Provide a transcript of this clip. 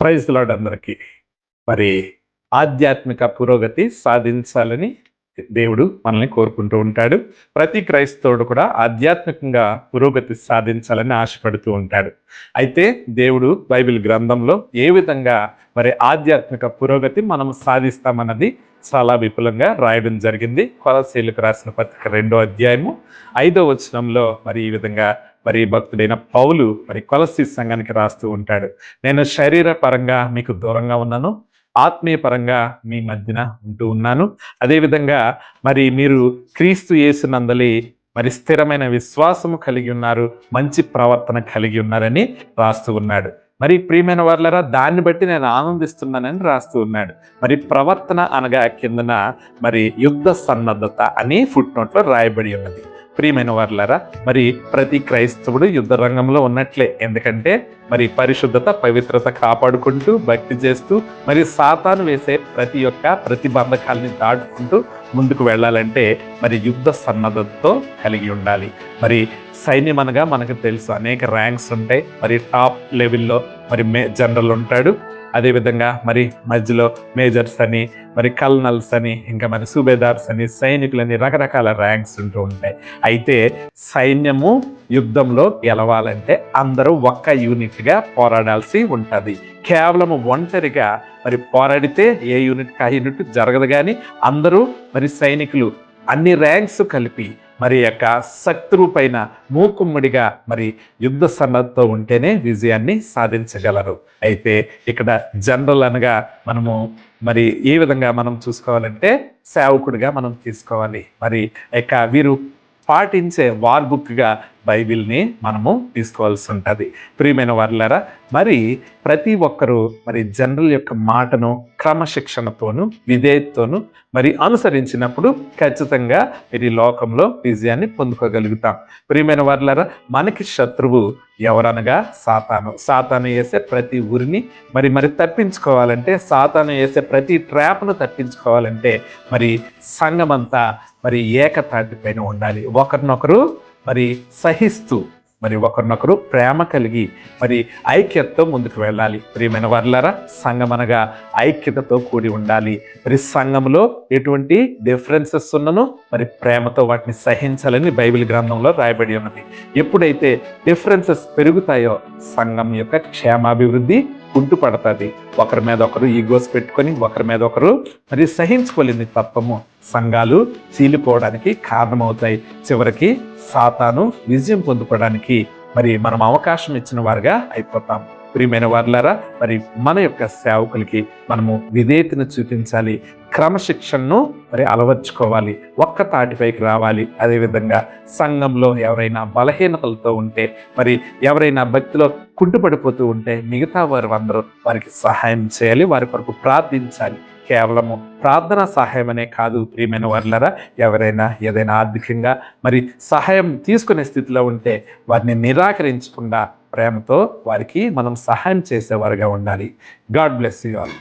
Praise lord అందరికీ. మరి ఆధ్యాత్మిక పురోగతి సాధించాలని దేవుడు మనల్ని కోరుకుంటూ ఉంటాడు. ప్రతి క్రైస్తవుడు కూడా ఆధ్యాత్మికంగా పురోగతి సాధించాలని ఆశపడుతూ ఉంటాడు. అయితే దేవుడు బైబిల్ గ్రంథంలో ఏ విధంగా మరి ఆధ్యాత్మిక పురోగతి మనం సాధిస్తామన్నది చాలా విపులంగా రాయడం జరిగింది. కొలశీలకు రాసిన పత్రిక రెండో అధ్యాయము ఐదో వచనంలో మరి ఈ విధంగా మరి భక్తుడైన పౌలు మరి కొలసి సంఘానికి రాస్తూ ఉంటాడు. నేను శరీర పరంగా మీకు దూరంగా ఉన్నాను ఆత్మీయ పరంగా మీ మధ్యన ఉంటూ ఉన్నాను. అదేవిధంగా మరి మీరు క్రీస్తు యేసునందలి మరి స్థిరమైన విశ్వాసము కలిగి ఉన్నారు మంచి ప్రవర్తన కలిగి ఉన్నారని రాస్తూ ఉన్నాడు. మరి ప్రియమైన వాళ్ళరా దాన్ని బట్టి నేను ఆనందిస్తున్నానని రాస్తూ ఉన్నాడు. మరి ప్రవర్తన అనగా కిందన మరి యుద్ధ సన్నద్ధత అని ఫుట్ నోట్లో రాయబడి ఉన్నది. ప్రియమైన వారులారా మరి ప్రతి క్రైస్తవుడు యుద్ధ రంగంలో ఉన్నట్లే. ఎందుకంటే మరి పరిశుద్ధత పవిత్రత కాపాడుకుంటూ భక్తి చేస్తూ మరి సాతాను వేసే ప్రతి ఒక్క ప్రతిబంధకాలని దాటుకుంటూ ముందుకు వెళ్ళాలంటే మరి యుద్ధ సన్నద్ధతతో కలిగి ఉండాలి. మరి సైన్యం అనగా మనకు తెలుసు అనేక ర్యాంక్స్ ఉంటాయి. మరి టాప్ లెవెల్లో మరి మే జనరల్ ఉంటాడు. అదేవిధంగా మరి మధ్యలో మేజర్స్ అని మరి కల్నల్స్ అని ఇంకా మరి సూబేదార్స్ అని సైనికులని రకరకాల ర్యాంక్స్ ఉంటూ ఉంటాయి. అయితే సైన్యము యుద్ధంలో గెలవాలంటే అందరూ ఒక్క యూనిట్గా పోరాడాల్సి ఉంటుంది. కేవలం ఒంటరిగా మరి పోరాడితే ఏ యూనిట్ ఆ యూనిట్ జరగదు కానీ అందరూ మరి సైనికులు అన్ని ర్యాంక్స్ కలిపి మరి యొక్క శత్రువు పైన మూకుమ్మడిగా మరి యుద్ధ సన్నద్ధతో ఉంటేనే విజయాన్ని సాధించగలరు. అయితే ఇక్కడ జనరల్ అనగా మనము మరి ఏ విధంగా మనం చూసుకోవాలంటే సేవకుడిగా మనం తీసుకోవాలి. మరి యొక్క వీరు పాటించే వార్ బుక్గా బైబిల్ని మనము తీసుకోవాల్సి ఉంటుంది. ప్రియమైన వారులారా మరి ప్రతి ఒక్కరూ మరి జనరల్ యొక్క మాటను క్రమశిక్షణతోను విధేయతతోను మరి అనుసరించినప్పుడు ఖచ్చితంగా మీరు ఈ లోకంలో విజయాన్ని పొందుకోగలుగుతాం. ప్రియమైన వారులారా మనకి శత్రువు ఎవరనగా సాతాను. సాతాను వేసే ప్రతి ఊరిని మరి మరి తప్పించుకోవాలంటే సాతాను వేసే ప్రతి ట్రాప్ను తప్పించుకోవాలంటే మరి సంఘమంతా మరి ఏకతాటి పైన ఉండాలి. ఒకరినొకరు మరి సహిస్తూ మరి ఒకరినొకరు ప్రేమ కలిగి మరి ఐక్యతతో ముందుకు వెళ్ళాలి. ప్రియమైన వర్లరా సంఘం అనగా ఐక్యతతో కూడి ఉండాలి. మరి సంఘంలో ఎటువంటి డిఫరెన్సెస్ ఉన్నను మరి ప్రేమతో వాటిని సహించాలని బైబిల్ గ్రంథంలో రాయబడి ఉన్నది. ఎప్పుడైతే డిఫరెన్సెస్ పెరుగుతాయో సంఘం యొక్క క్షేమాభివృద్ధి కుంటుపడుతుంది ఒకరి మీద ఒకరు ఈగోస్ పెట్టుకొని ఒకరి మీద ఒకరు మరి సహించుకోలేని తత్వము. సంఘాలు చీలిపోవడానికి కారణమవుతాయి. చివరికి సాతాను విజయం పొందుకోవడానికి మరి మనం అవకాశం ఇచ్చిన వారుగా అయిపోతాం. ప్రియమైన వారులారా మరి మన యొక్క సేవకులకి మనము విధేయతను చూపించాలి క్రమశిక్షణను మరి అలవర్చుకోవాలి ఒక్క తాటిపైకి రావాలి. అదేవిధంగా సంఘంలో ఎవరైనా బలహీనతలతో ఉంటే మరి ఎవరైనా భక్తిలో కుంటుపడిపోతూ ఉంటే మిగతా వారు అందరూ వారికి సహాయం చేయాలి వారి కొరకు ప్రార్థించాలి. కేవలము ప్రార్థన సహాయం అనే కాదు ప్రియమైన వర్లరా ఎవరైనా ఏదైనా ఆర్థికంగా మరి సహాయం తీసుకునే స్థితిలో ఉంటే వారిని నిరాకరించకుండా ప్రేమతో వారికి మనం సహాయం చేసేవారుగా ఉండాలి. God bless you all.